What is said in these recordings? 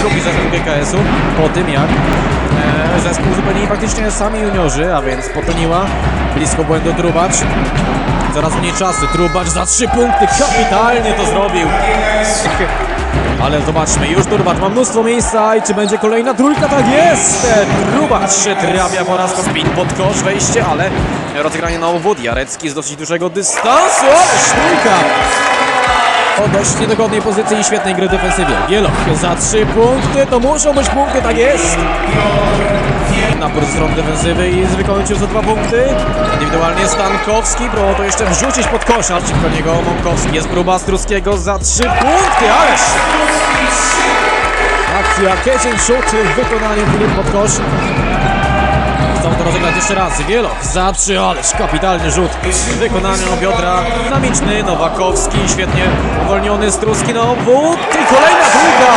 drugi zespół GKS-u po tym jak e, zespół zupełnie faktycznie sami juniorzy, a więc potoniła blisko błędu Trubacz. Coraz mniej czasu. Trubacz za trzy punkty. Kapitalnie to zrobił. Ale zobaczmy, już Trubacz ma mnóstwo miejsca i czy będzie kolejna trójka? Tak jest! Trubacz trafia po raz kolejny. Pod kosz, wejście, ale rozegranie na obwód. Jarecki z dosyć dużego dystansu, ale! O dość niedogodnej pozycji i świetnej gry defensywie. Wieloch za trzy punkty, to muszą być punkty, tak jest! Napór z strony defensywy i wykończył za dwa punkty. Indywidualnie Stankowski, próbował to jeszcze wrzucić pod kosz, niego Mąkowski. Jest próba Struskiego za trzy punkty, ależ! Akcja Kecień Szut w wykonaniu Filip pod kosz. Chcą to rozegrać jeszcze raz. Wieloch za trzy, ależ kapitalny rzut w wykonaniu Piotra. Dynamiczny, Nowakowski, świetnie uwolniony, Struski na obwód i kolejna trójka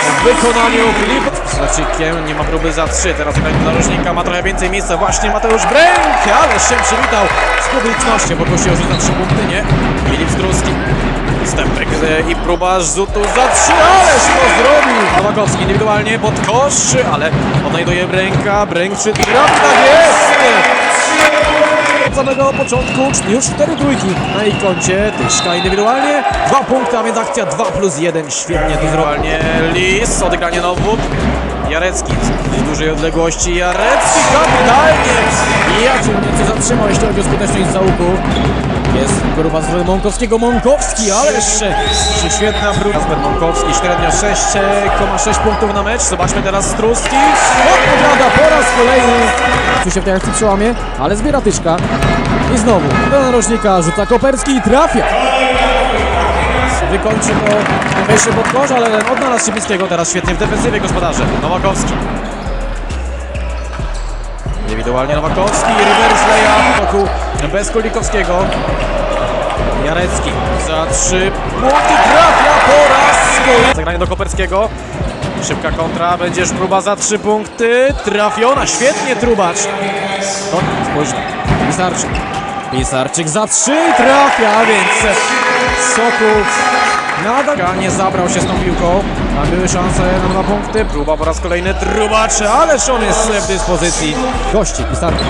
w wykonaniu Filipa. Z Leczykiem nie ma próby za trzy, teraz tutaj narożnika ma trochę więcej miejsca, właśnie Mateusz Bręk, ale się przywitał z publicznością, bo prosił o rzut za trzy punkty, nie? Filip Struski. Stępek e, i próba rzutu za trzy, ależ to zrobił! Nowakowski indywidualnie pod kosz, ale odnajduje Bręka, Bręk trafi, tak jest! Od samego początku już cztery trójki na jej koncie. Tyszka indywidualnie, dwa punkty, a więc akcja 2 plus 1. Świetnie to zrobił. Lis, odegranie na obwód. Jarecki z dużej odległości. Jarecki kapitalnie! Jaciu nieco zatrzymał, jeśli chodzi o skuteczność załuku. Jest próba z Mąkowskiego. Mąkowski, ależ świetna próba. Kasper Mąkowski, średnio 6,6 punktów na mecz. Zobaczmy teraz Struski. Odpowiada po raz kolejny. Tu się w tej akcji przełamie, ale zbiera tyczka. I znowu do narożnika rzuca Koperski i trafia. Wykończy to wejście pod kosz, ale odnalazł Szybińskiego teraz świetnie w defensywie gospodarze. Nowakowski. Indywidualnie Nowakowski, reverse layup bez Kulikowskiego. Jarecki za trzy punkty trafia po raz kolejny. Zagranie do Koperskiego. Szybka kontra, będzie już próba za trzy punkty. Trafiona, świetnie Trubacz. No, spójrzmy. Pisarczyk. Pisarczyk za trzy trafia, więc Soków nadal nie zabrał się z tą piłką. A były szanse na dwa punkty. Próba po raz kolejny Trubacz, ależ on jest w dyspozycji gości Pisarczyk.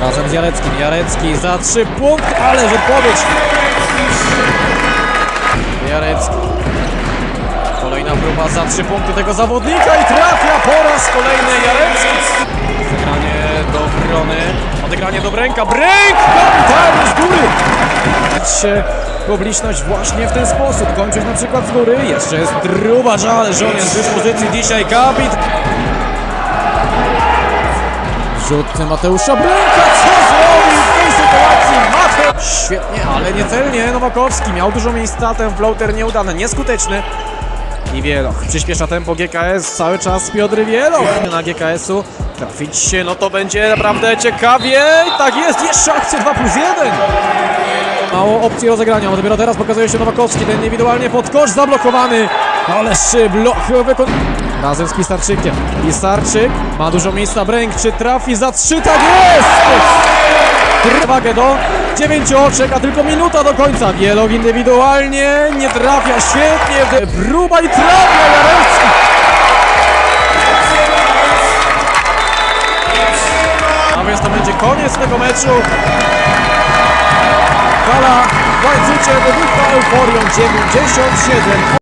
Razem z Jareckim. Jarecki za trzy punkty, ależ odpowiedź. Jarecki. Kolejna próba za trzy punkty tego zawodnika i trafia po raz kolejny Jarecki. Zagranie do obrony, odegranie do Bręka, Bręk kapitalnie z góry. Publiczność właśnie w ten sposób, kończyć na przykład z góry, jeszcze jest że on jest w dyspozycji. Dzisiaj, kapit. Rzut Mateusza Bręka, co zrobił w tej sytuacji Mateusz? Świetnie, ale niecelnie Nowakowski, miał dużo miejsca, ten floater nieudany, nieskuteczny. I Wieloch przyspiesza tempo GKS cały czas Piotr Wieloch. Na GKS-u trafić się, no to będzie naprawdę ciekawie. Tak jest, jeszcze akcja 2 plus 1 Mało opcji rozegrania, bo dopiero teraz pokazuje się Nowakowski, ten indywidualnie pod kosz zablokowany Ależ blok wykon... Razem z Pisarczykiem Pisarczyk ma dużo miejsca, Bręk czy trafi za 3, tak jest! Uwagę do dziewięciooczek, a tylko minuta do końca. Wielow indywidualnie nie trafia świetnie. Próba i trafia Jarecki. A więc to będzie koniec tego meczu. Gala w łańcucie wybuchła euforią 97